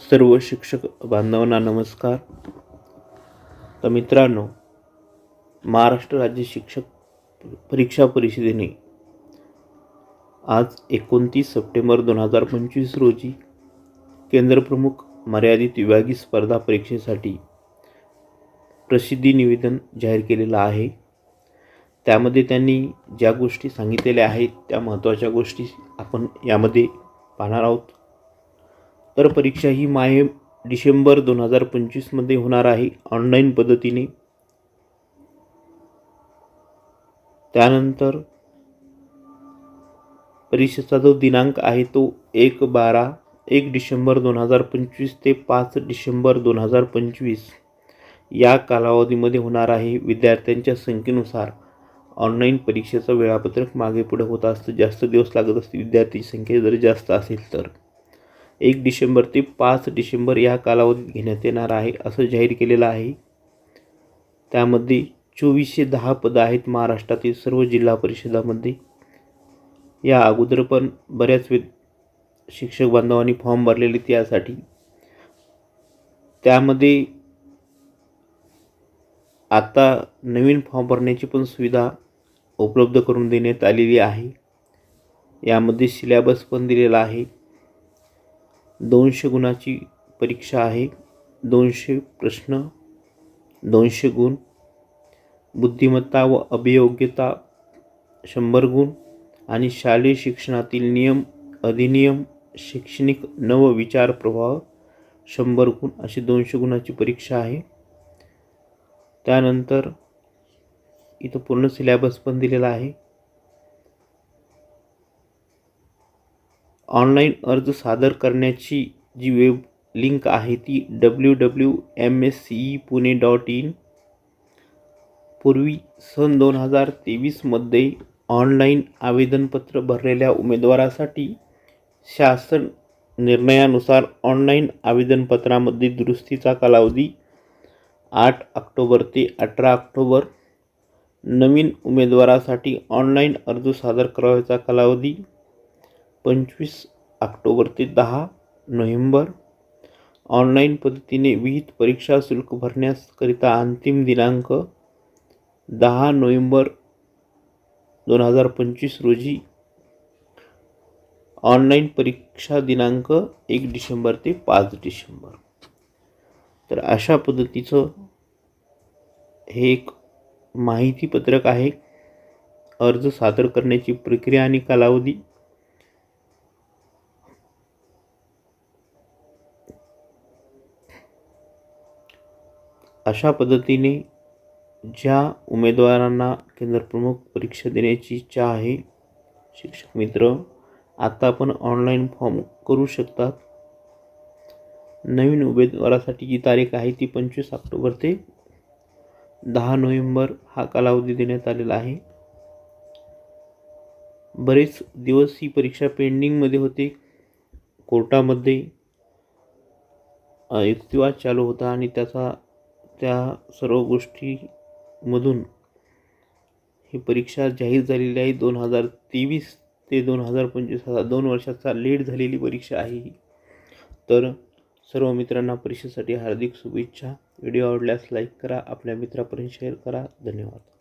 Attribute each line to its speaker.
Speaker 1: सर्व शिक्षक बांधवांना नमस्कार. तर मित्रांनो महाराष्ट्र राज्य शिक्षक परीक्षा परिषदेने आज एकोणतीस सप्टेंबर दोन हजार पंचवीस रोजी केंद्रप्रमुख मर्यादित विभागीय स्पर्धा परीक्षेसाठी प्रसिद्धी निवेदन जाहीर केलेलं आहे. त्यामध्ये त्यांनी ज्या गोष्टी सांगितलेल्या आहेत त्या महत्त्वाच्या गोष्टी आपण यामध्ये पाहणार आहोत. तर परीक्षा ही माहे डिसेंबर दोन हजार पंचवीसमध्ये होणार आहे ऑनलाईन पद्धतीने. त्यानंतर परीक्षेचा जो दिनांक आहे तो एक बारा एक डिसेंबर दोन हजार पंचवीस ते पाच डिसेंबर दोन हजार पंचवीस या कालावधीमध्ये होणार आहे. विद्यार्थ्यांच्या संख्येनुसार ऑनलाईन परीक्षेचं वेळापत्रक मागे पुढे होत असतं. जास्त दिवस लागत असते. विद्यार्थी संख्या जर जास्त असेल तर. एक डिसेंबर ते पाच डिसेंबर या कालावधीत घेण्यात येणार आहे असं जाहीर केलेलं आहे. त्यामध्ये चोवीसशे दहा पदं आहेत महाराष्ट्रातील सर्व जिल्हा परिषदामध्ये. या अगोदर पण बऱ्याच वे शिक्षक बांधवांनी फॉर्म भरलेले त्यासाठी. त्यामध्ये आता नवीन फॉर्म भरण्याची पण सुविधा उपलब्ध करून देण्यात आलेली आहे. यामध्ये सिलॅबस पण दिलेला आहे. दोनशे गुणाची परीक्षा आहे. दोनशे प्रश्न दोनशे गुण. बुद्धिमत्ता व अभियोग्यता शंभर गुण आणि शालेय शिक्षणातील नियम अधिनियम शैक्षणिक नवविचार प्रभाव शंभर गुण अशी दोनशे गुणाची परीक्षा आहे. त्यानंतर इथं पूर्ण सिलॅबस पण दिलेला आहे. ऑनलाईन अर्ज सादर करण्याची जी वेब लिंक आहे ती W W M S C E Pune dot in. पूर्वी सन दोन हजार तेवीसमध्ये ऑनलाईन आवेदनपत्र भरलेल्या उमेदवारासाठी शासन निर्णयानुसार ऑनलाईन आवेदनपत्रामध्ये दुरुस्तीचा कालावधी आठ ऑक्टोबर ते अठरा ऑक्टोबर. नवीन उमेदवारासाठी ऑनलाईन अर्ज सादर करावयाचा कालावधी पंचवीस ऑक्टोबर ते दहा नोव्हेंबर. ऑनलाईन पद्धतीने विहित परीक्षा शुल्क भरण्याकरिता अंतिम दिनांक दहा नोव्हेंबर दोन हजार पंचवीस रोजी. ऑनलाईन परीक्षा दिनांक एक डिसेंबर ते पाच डिसेंबर. तर अशा पद्धतीचं हे एक माहितीपत्रक आहे. अर्ज सादर करण्याची प्रक्रिया आणि कालावधी अशा पद्धतीने ज्या उमेदवारांना केंद्रप्रमुख परीक्षा देण्याची इच्छा आहे शिक्षक मित्र आता आपण ऑनलाईन फॉर्म करू शकतात. नवीन उमेदवारासाठी जी तारीख आहे ती पंचवीस ऑक्टोबर ते दहा नोव्हेंबर हा कालावधी देण्यात आलेला आहे. बरेच दिवस ही परीक्षा पेंडिंगमध्ये होती. कोर्टामध्ये युक्तिवाद चालू होता आणि त्याचा त्या सर्व गोष्टीमधून ही परीक्षा जाहीर झालेली आहे. दोन हजार तेवीस ते दोन हजार पंचवीस हा दोन वर्षाचा लेट झालेली परीक्षा आहे ही. तर सर्व मित्रांना परीक्षेसाठी हार्दिक शुभेच्छा. व्हिडिओ आवडल्यास लाईक करा. आपल्या मित्रापर्यंत शेअर करा. धन्यवाद.